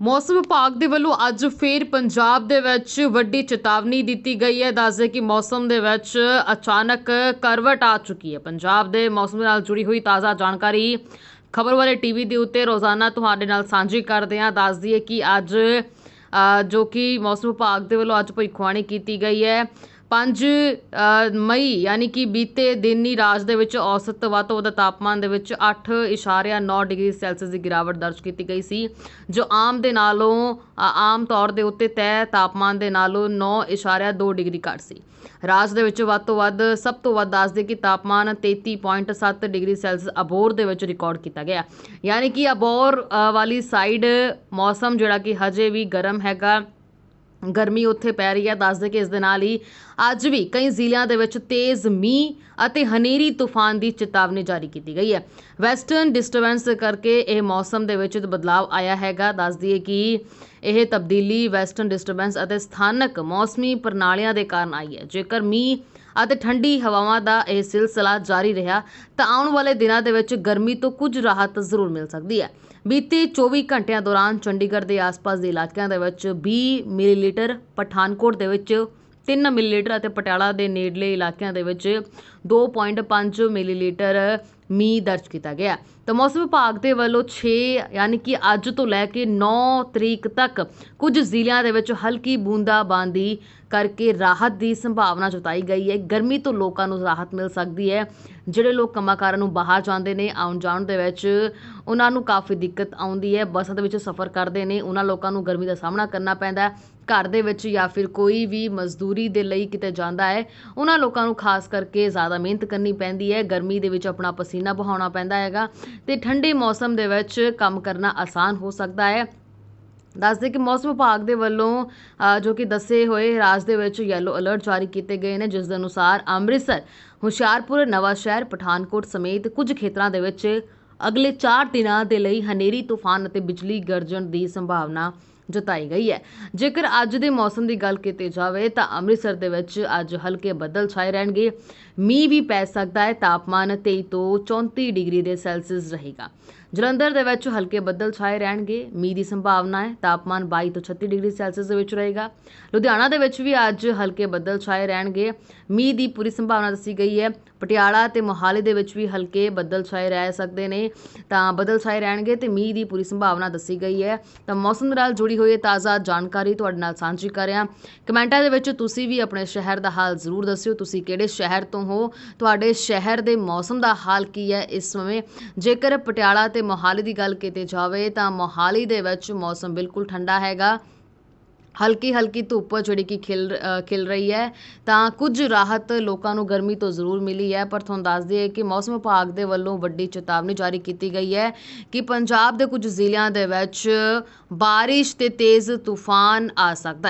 ਮੌਸਮ ਵਿਭਾਗ ਦੇ ਵੱਲੋਂ ਅੱਜ ਫੇਰ ਪੰਜਾਬ ਦੇ ਵਿੱਚ ਵੱਡੀ ਚੇਤਾਵਨੀ ਦਿੱਤੀ ਗਈ ਹੈ। ਦੱਸਦੇ ਕਿ ਮੌਸਮ ਦੇ ਵਿੱਚ ਅਚਾਨਕ ਕਰਵਟ ਆ ਚੁੱਕੀ ਹੈ। ਪੰਜਾਬ ਦੇ ਮੌਸਮ ਨਾਲ ਜੁੜੀ ਹੋਈ ਤਾਜ਼ਾ ਜਾਣਕਾਰੀ ਖਬਰ ਵਾਲੇ ਟੀਵੀ ਦੇ ਉੱਤੇ ਰੋਜ਼ਾਨਾ ਤੁਹਾਡੇ ਨਾਲ ਸਾਂਝੀ ਕਰਦੇ ਹਾਂ। ਦੱਸ ਦਈਏ ਕਿ ਅੱਜ ਜੋ ਕਿ ਮੌਸਮ ਵਿਭਾਗ ਦੇ ਵੱਲੋਂ ਅੱਜ ਭਵਿੱਖਬਾਣੀ ਕੀਤੀ ਗਈ ਹੈ। ਪੰਜ ਮਈ, ਯਾਨੀ ਕਿ ਬੀਤੇ ਦਿਨ ਹੀ ਰਾਜ ਦੇ ਵਿੱਚ ਔਸਤ ਵੱਧ ਤੋਂ ਵੱਧ ਤਾਪਮਾਨ ਦੇ ਵਿੱਚ 8.9 ਡਿਗਰੀ ਸੈਲਸੀਅਸ ਦੀ ਗਿਰਾਵਟ ਦਰਜ ਕੀਤੀ ਗਈ ਸੀ, ਜੋ ਆਮ ਦੇ ਨਾਲੋਂ ਆਮ ਤੌਰ ਦੇ ਉੱਤੇ ਤੈਅ ਤਾਪਮਾਨ ਦੇ ਨਾਲੋਂ 9.2 ਡਿਗਰੀ ਘੱਟ ਸੀ। ਰਾਜ ਦੇ ਵਿੱਚ ਵੱਧ ਤੋਂ ਵੱਧ ਸਭ ਤੋਂ ਵੱਧ ਦੱਸਦੇ ਕਿ ਤਾਪਮਾਨ 33.7 ਡਿਗਰੀ ਸੈਲਸੀਅਸ ਅਬੋਰ ਦੇ ਵਿੱਚ ਰਿਕਾਰਡ ਕੀਤਾ ਗਿਆ। ਯਾਨੀ ਕਿ ਅਬੋਰ ਵਾਲੀ ਸਾਈਡ ਮੌਸਮ ਜਿਹੜਾ ਕਿ ਹਜੇ ਵੀ ਗਰਮ ਹੈਗਾ। ਗਰਮੀ ਉੱਥੇ ਪੈ ਰਹੀ ਹੈ। ਦੱਸਦੇ ਕਿ ਇਸ ਦੇ ਨਾਲ ਹੀ ਅੱਜ ਵੀ ਕਈ ਜ਼ਿਲ੍ਹਿਆਂ ਦੇ ਵਿੱਚ ਤੇਜ਼ ਮੀਂਹ ਅਤੇ ਹਨੇਰੀ ਤੂਫਾਨ ਦੀ ਚੇਤਾਵਨੀ ਜਾਰੀ ਕੀਤੀ ਗਈ ਹੈ। ਵੈਸਟਰਨ ਡਿਸਟਰਬੈਂਸ ਕਰਕੇ ਇਹ ਮੌਸਮ ਦੇ ਵਿੱਚ ਬਦਲਾਅ ਆਇਆ ਹੈਗਾ। ਦੱਸ ਦਈਏ ਕਿ ਇਹ ਤਬਦੀਲੀ ਵੈਸਟਰਨ ਡਿਸਟਰਬੈਂਸ ਅਤੇ ਸਥਾਨਕ ਮੌਸਮੀ ਪ੍ਰਣਾਲੀਆਂ ਦੇ ਕਾਰਨ ਆਈ ਹੈ। ਜੇਕਰ ਮੀਂਹ ਅਤੇ ਠੰਡੀ ਹਵਾਵਾਂ ਦਾ ਇਹ ਸਿਲਸਿਲਾ ਜਾਰੀ ਰਿਹਾ, ਤਾਂ ਆਉਣ ਵਾਲੇ ਦਿਨਾਂ ਦੇ ਵਿੱਚ ਗਰਮੀ ਤੋਂ ਕੁਝ ਰਾਹਤ ਜ਼ਰੂਰ ਮਿਲ ਸਕਦੀ ਹੈ। ਬੀਤੇ 24 ਘੰਟਿਆਂ ਦੌਰਾਨ ਚੰਡੀਗੜ੍ਹ ਦੇ ਆਸ-ਪਾਸ ਦੇ ਇਲਾਕਿਆਂ ਦੇ ਵਿੱਚ 20 ਮਿਲੀਲੀਟਰ, ਪਠਾਨਕੋਟ ਦੇ ਵਿੱਚ 3 ਮਿਲੀਲੀਟਰ ਅਤੇ ਪਟਿਆਲਾ ਦੇ ਨੇੜਲੇ ਇਲਾਕਿਆਂ ਦੇ ਵਿੱਚ 2.5 ਮਿਲੀਲੀਟਰ ਮੀਂਹ ਦਰਜ ਕੀਤਾ ਗਿਆ। ਤਾਂ ਮੌਸਮ ਵਿਭਾਗ ਦੇ ਵੱਲੋਂ 6 ਯਾਨੀ ਕਿ ਅੱਜ ਤੋਂ ਲੈ ਕੇ 9 ਤਰੀਕ ਤੱਕ ਕੁਝ ਜ਼ਿਲ੍ਹਿਆਂ ਦੇ ਵਿੱਚ ਹਲਕੀ ਬੂੰਦਾਬਾਂਦੀ ਕਰਕੇ ਰਾਹਤ ਦੀ ਸੰਭਾਵਨਾ ਜਤਾਈ ਗਈ ਹੈ। ਗਰਮੀ ਤੋਂ ਲੋਕਾਂ ਨੂੰ ਰਾਹਤ ਮਿਲ ਸਕਦੀ ਹੈ। ਜਿਹੜੇ ਲੋਕ ਕੰਮਾਂ ਨੂੰ ਬਾਹਰ ਜਾਂਦੇ ਨੇ, ਆਉਣ ਜਾਣ ਦੇ ਵਿੱਚ ਉਹਨਾਂ ਨੂੰ ਕਾਫੀ ਦਿੱਕਤ ਆਉਂਦੀ ਹੈ। ਬੱਸਾਂ ਦੇ ਵਿੱਚ ਸਫ਼ਰ ਕਰਦੇ ਨੇ, ਉਹਨਾਂ ਲੋਕਾਂ ਨੂੰ ਗਰਮੀ ਦਾ ਸਾਹਮਣਾ ਕਰਨਾ ਪੈਂਦਾ ਹੈ। ਘਰ ਦੇ ਵਿੱਚ ਜਾਂ ਫਿਰ ਕੋਈ ਵੀ ਮਜ਼ਦੂਰੀ ਦੇ ਲਈ ਕਿਤੇ ਜਾਂਦਾ ਹੈ, ਉਹਨਾਂ ਲੋਕਾਂ ਨੂੰ ਖਾਸ ਕਰਕੇ ਜ਼ਿਆਦਾ ਮਿਹਨਤ ਕਰਨੀ ਪੈਂਦੀ ਹੈ। ਗਰਮੀ ਦੇ ਵਿੱਚ ਆਪਣਾ ਪਸੀਨਾ ਬਹਾਉਣਾ ਪੈਂਦਾ ਹੈਗਾ। ਤੇ ਠੰਡੇ ਮੌਸਮ ਦੇ ਵਿੱਚ ਕੰਮ ਕਰਨਾ ਆਸਾਨ ਹੋ ਸਕਦਾ ਹੈ। ਦੱਸਦੇ ਕਿ ਮੌਸਮ ਵਿਭਾਗ ਦੇ ਵੱਲੋਂ ਜੋ ਕਿ ਦੱਸੇ ਹੋਏ ਰਾਜ ਦੇ ਵਿੱਚ ਯੈਲੋ ਅਲਰਟ ਜਾਰੀ ਕੀਤੇ ਗਏ ਨੇ, ਜਿਸ ਦੇ ਅਨੁਸਾਰ ਅੰਮ੍ਰਿਤਸਰ, ਹੁਸ਼ਿਆਰਪੁਰ ਨਵਾਂ ਸ਼ਹਿਰ ਪਠਾਨਕੋਟ ਸਮੇਤ ਕੁਝ ਖੇਤਰਾਂ ਦੇ ਵਿੱਚ ਅਗਲੇ 4 ਦਿਨਾਂ ਦੇ ਲਈ ਹਨੇਰੀ, ਤੂਫਾਨ ਅਤੇ ਬਿਜਲੀ ਗਰਜਣ ਦੀ ਸੰਭਾਵਨਾ ਜਤਾਈ ਗਈ ਹੈ। ਜੇਕਰ ਅੱਜ ਦੇ ਮੌਸਮ ਦੀ ਗੱਲ ਕੀਤੀ ਜਾਵੇ ਤਾਂ ਅੰਮ੍ਰਿਤਸਰ ਦੇ ਵਿੱਚ ਅੱਜ ਹਲਕੇ ਬੱਦਲ ਛਾਏ ਰਹਿਣਗੇ। ਮੀਂਹ ਵੀ ਪੈ ਸਕਦਾ ਹੈ। ਤਾਪਮਾਨ 23 ਤੋਂ 34 ਡਿਗਰੀ ਦੇ ਸੈਲਸੀਅਸ ਰਹੇਗਾ। ਜਲੰਧਰ ਦੇ ਵਿੱਚ ਹਲਕੇ ਬੱਦਲ ਛਾਏ ਰਹਿਣਗੇ। ਮੀਂਹ ਦੀ ਸੰਭਾਵਨਾ ਹੈ। ਤਾਪਮਾਨ 22 ਤੋਂ 36 ਡਿਗਰੀ ਸੈਲਸੀਅਸ ਦੇ ਵਿੱਚ ਰਹੇਗਾ। ਲੁਧਿਆਣਾ ਦੇ ਵਿੱਚ ਵੀ ਅੱਜ ਹਲਕੇ ਬੱਦਲ ਛਾਏ ਰਹਿਣਗੇ। ਮੀਂਹ ਦੀ ਪੂਰੀ ਸੰਭਾਵਨਾ ਦੱਸੀ ਗਈ ਹੈ। ਪਟਿਆਲਾ ਤੇ ਮੋਹਾਲੀ ਦੇ ਵਿੱਚ ਵੀ ਹਲਕੇ ਬੱਦਲ ਛਾਏ ਰਹਿ ਸਕਦੇ ਨੇ। ਤਾਂ ਬੱਦਲ ਛਾਏ ਰਹਿਣਗੇ ਤੇ ਮੀਂਹ ਦੀ ਪੂਰੀ ਸੰਭਾਵਨਾ ਦੱਸੀ ਗਈ ਹੈ। ਤਾਂ ਮੌਸਮ ਨਾਲ ਜੁੜੀ ਹੋਈ ਤਾਜ਼ਾ ਜਾਣਕਾਰੀ ਤੁਹਾਡੇ ਨਾਲ ਸਾਂਝੀ ਕਰ ਰਿਹਾ। ਕਮੈਂਟਾਂ ਦੇ ਵਿੱਚ ਤੁਸੀਂ ਵੀ ਆਪਣੇ ਸ਼ਹਿਰ ਦਾ ਹਾਲ ਜ਼ਰੂਰ ਦੱਸਿਓ। ਤੁਸੀਂ ਕਿਹੜੇ ਸ਼ਹਿਰ ਤੋਂ ਹੋ? ਤੁਹਾਡੇ ਸ਼ਹਿਰ ਦੇ ਮੌਸਮ ਦਾ ਹਾਲ ਕੀ ਹੈ ਇਸ ਸਮੇਂ? ਜੇਕਰ ਪਟਿਆਲਾ ਤੇ ਮੋਹਾਲੀ ਦੀ ਗੱਲ ਕੀਤੀ ਜਾਵੇ ਤਾਂ ਮੋਹਾਲੀ ਦੇ ਵਿੱਚ ਮੌਸਮ ਬਿਲਕੁਲ ਠੰਡਾ ਹੈਗਾ। ਹਲਕੀ ਹਲਕੀ ਧੁੱਪ ਜਿਹੜੀ ਕਿ ਖਿਲ ਖਿਲ ਰਹੀ ਹੈ। ਤਾਂ ਕੁਝ ਰਾਹਤ ਲੋਕਾਂ ਨੂੰ ਗਰਮੀ ਤੋਂ ਜ਼ਰੂਰ ਮਿਲੀ ਹੈ, ਪਰ ਤੁਹਾਨੂੰ ਦੱਸ ਦਈਏ ਕਿ ਮੌਸਮ ਵਿਭਾਗ ਦੇ ਵੱਲੋਂ ਵੱਡੀ ਚੇਤਾਵਨੀ ਜਾਰੀ ਕੀਤੀ ਗਈ ਹੈ ਕਿ ਪੰਜਾਬ ਦੇ ਕੁਝ ਜ਼ਿਲ੍ਹਿਆਂ ਦੇ ਵਿੱਚ ਬਾਰਿਸ਼ ਤੇ ਤੇਜ਼ ਤੂਫਾਨ ਆ ਸਕਦਾ ਹੈ।